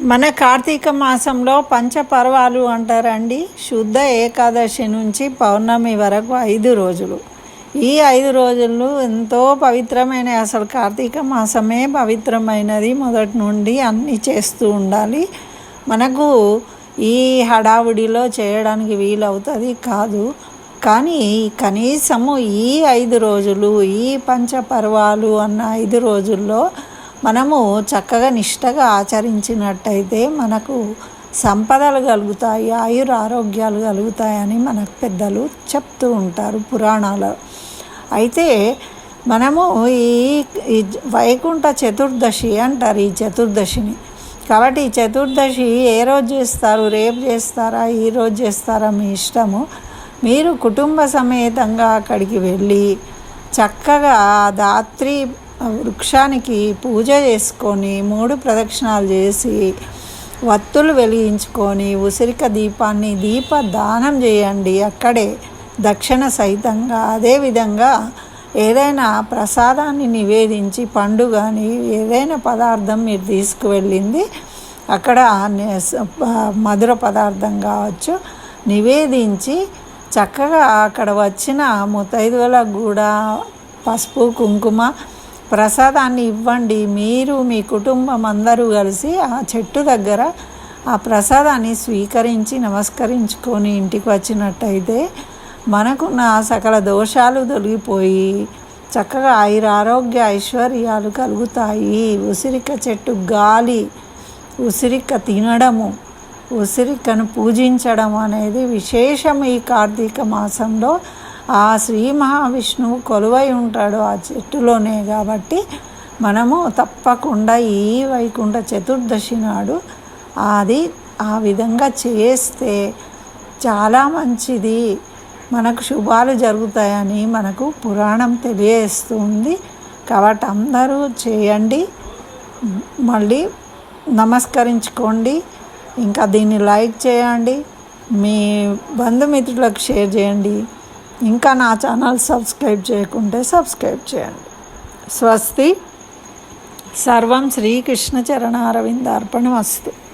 మన కార్తీక మాసంలో పంచపర్వాలు అంటారండి. శుద్ధ ఏకాదశి నుంచి పౌర్ణమి వరకు ఐదు రోజులు. ఈ ఐదు రోజులు ఎంతో పవిత్రమైన అసలు కార్తీక మాసమే పవిత్రమైనది. మొదటి నుండి అన్నీ చేస్తూ ఉండాలి. మనకు ఈ హడావుడిలో చేయడానికి వీలవుతుంది కాదు. కానీ కనీసము ఈ ఐదు రోజులు ఈ పంచపర్వాలు అన్న ఐదు రోజుల్లో మనము చక్కగా నిష్టగా ఆచరించినట్టయితే మనకు సంపదలు కలుగుతాయి ఆయుర ఆరోగ్యాలు కలుగుతాయని మనకు పెద్దలు చెప్తూ ఉంటారు పురాణాలు. అయితే మనము ఈ ఈ వైకుంఠ చతుర్దశి అంటారు ఈ చతుర్దశిని. కాబట్టి ఈ చతుర్దశి ఏ రోజు చేస్తారు రేపు చేస్తారా ఈ రోజు చేస్తారా మీ ఇష్టము. మీరు కుటుంబ సమేతంగా అక్కడికి వెళ్ళి చక్కగా దాత్రి వృక్షానికి పూజ చేసుకొని మూడు ప్రదక్షిణాలు చేసి వత్తులు వెలిగించుకొని ఉసిరిక దీపాన్ని దీప దానం చేయండి. అక్కడే దక్షిణ సహితంగా అదేవిధంగా ఏదైనా ప్రసాదాన్ని నివేదించి పండు కానీ ఏదైనా పదార్థం మీరు తీసుకువెళ్ళింది అక్కడ మధుర పదార్థం కావచ్చు నివేదించి చక్కగా అక్కడ వచ్చిన ముతైదువులకు కూడా పసుపు కుంకుమ ప్రసాదాన్ని ఇవ్వండి. మీరు మీ కుటుంబం అందరూ కలిసి ఆ చెట్టు దగ్గర ఆ ప్రసాదాన్ని స్వీకరించి నమస్కరించుకొని ఇంటికి వచ్చినట్టయితే మనకున్న సకల దోషాలు తొలగిపోయి చక్కగా ఆయుర ఆరోగ్య ఐశ్వర్యాలు కలుగుతాయి. ఉసిరిక చెట్టు గాలి ఉసిరిక తినడము ఉసిరికను పూజించడం అనేది విశేషం ఈ కార్తీక మాసంలో. ఆ శ్రీ మహావిష్ణువు కొలువై ఉంటాడు ఆ చెట్టులోనే కాబట్టి మనము తప్పకుండా ఈ వైకుంఠ చతుర్దశి నాడు అది ఆ విధంగా చేస్తే చాలా మంచిది. మనకు శుభాలు జరుగుతాయని మనకు పురాణం తెలియజేస్తుంది. కాబట్టి అందరూ చేయండి. మళ్ళీ నమస్కరించుకోండి. ఇంకా దీన్ని లైక్ చేయండి. మీ బంధుమిత్రులకు షేర్ చేయండి. ఇంకా నా ఛానల్ సబ్స్క్రైబ్ చేయకుంటే సబ్స్క్రైబ్ చేయండి. స్వస్తి. సర్వం శ్రీకృష్ణ చరణారవిందార్పణ వస్తు